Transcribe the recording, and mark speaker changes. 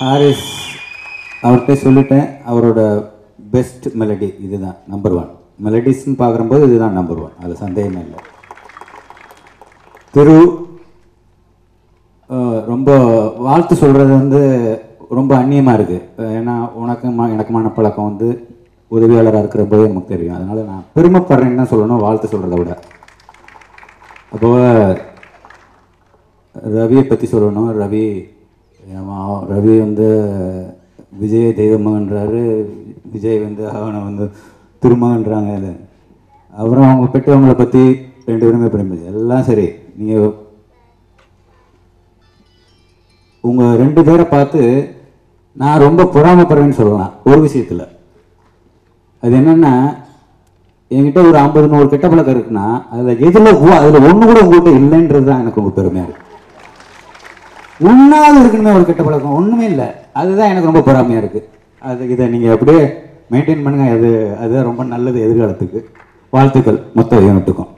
Speaker 1: Harris அவர்கிட்ட சொல்லிட்டேன் அவரோட பெஸ்ட் மெலடி இதுதான் நம்பர் ஒன் மெலடிஸ்ன்னு பார்க்குறம்போது இதுதான் நம்பர் ஒன் அது சந்தேகமே இல்லை. திரு ரொம்ப வாழ்த்து சொல்கிறது வந்து ரொம்ப அந்நியமாக இருக்குது ஏன்னா உனக்கும் எனக்குமான பழக்கம் வந்து உதவியாளராக இருக்கிற போது நமக்கு தெரியும். அதனால் நான் பெருமைப்படுறேன்னு தான் சொல்லணும் வாழ்த்து சொல்கிறத விட. அப்போ ரவியை பற்றி சொல்லணும். ரவி ஆமா, ரவி வந்து விஜய் தெய்வமகன்றாரு. விஜய் வந்து அவனை வந்து திருமகன்றாங்க அது அப்புறம் அவங்க பெற்றவங்களை பற்றி ரெண்டு பேருமே பிரமிச்சு எல்லாம் சரி. நீங்கள் உங்கள் ரெண்டு பேரை பார்த்து நான் ரொம்ப பொறாமப்படுறேன்னு சொல்லலாம் ஒரு விஷயத்தில். அது என்னென்னா என்கிட்ட ஒரு ஐம்பது நூறு கெட்ட பழக்கம் இருக்குன்னா அதில் எதில் அதில் ஒன்று கூட உங்கள்கிட்ட இல்லைன்றது தான் எனக்கு உங்கள் பெருமையாக இருக்குது ஒன்றாவது இருக்கணுமே ஒரு கெட்ட பழக்கம். ஒன்றுமே இல்லை. அதுதான் எனக்கு ரொம்ப பொறாமையாக இருக்குது அது இதை நீங்கள் அப்படியே மெயின்டைன் பண்ணுங்கள் அது அதுதான் ரொம்ப நல்லது எதிர்காலத்துக்கு. வாழ்த்துக்கள். மொத்த யூனிட்டுக்கும்